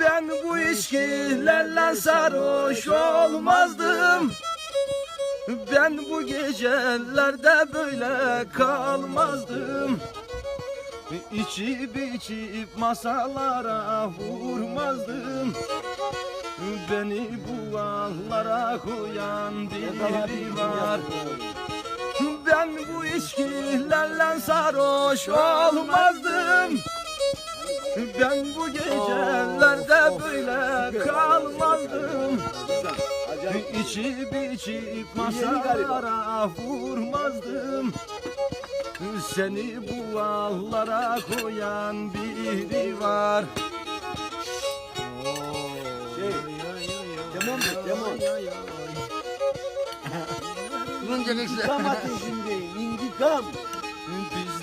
Ben bu içkilerle sarhoş olmazdım. Ben bu gecelerde böyle kalmazdım. İçip içip masalara vurmazdım. Beni bu ağlara koyan biri var. Ben bu içkilerle sarhoş olmazdım ben bu gecelerde böyle kalmazdım İçip içip masalara vurmazdım Seni bu ağlara koyan biri var Şey, Demon de, demon. Bunun gelirse. İntikam ateşindeyim. İntikam.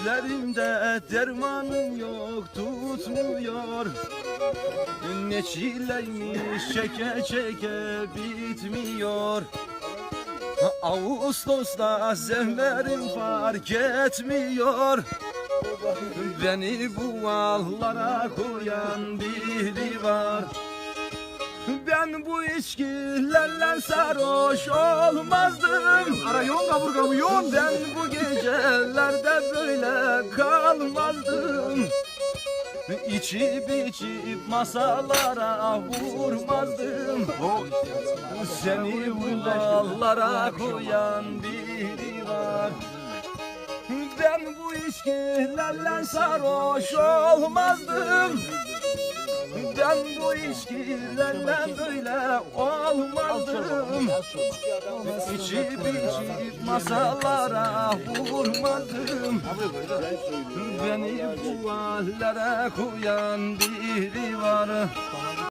Dizlerimde dermanım yok tutmuyor. Ne çileymiş çeke çeke bitmiyor. Ağustos'ta zemlerim fark etmiyor. Beni bu ağlara koyan biri var ben bu içkilerle sarhoş olmazdım. Ara yoğun kaburgamı yoğun. Ben bu gecelerde böyle kalmazdım İçip içip masalara vurmazdım. Seni bu dallara koyan biri var Ben bu içkilerle sarhoş olmazdım ben bu içkilerle böyle olmazdım İçip içip masalara vurmadım Beni bu hallere koyan biri var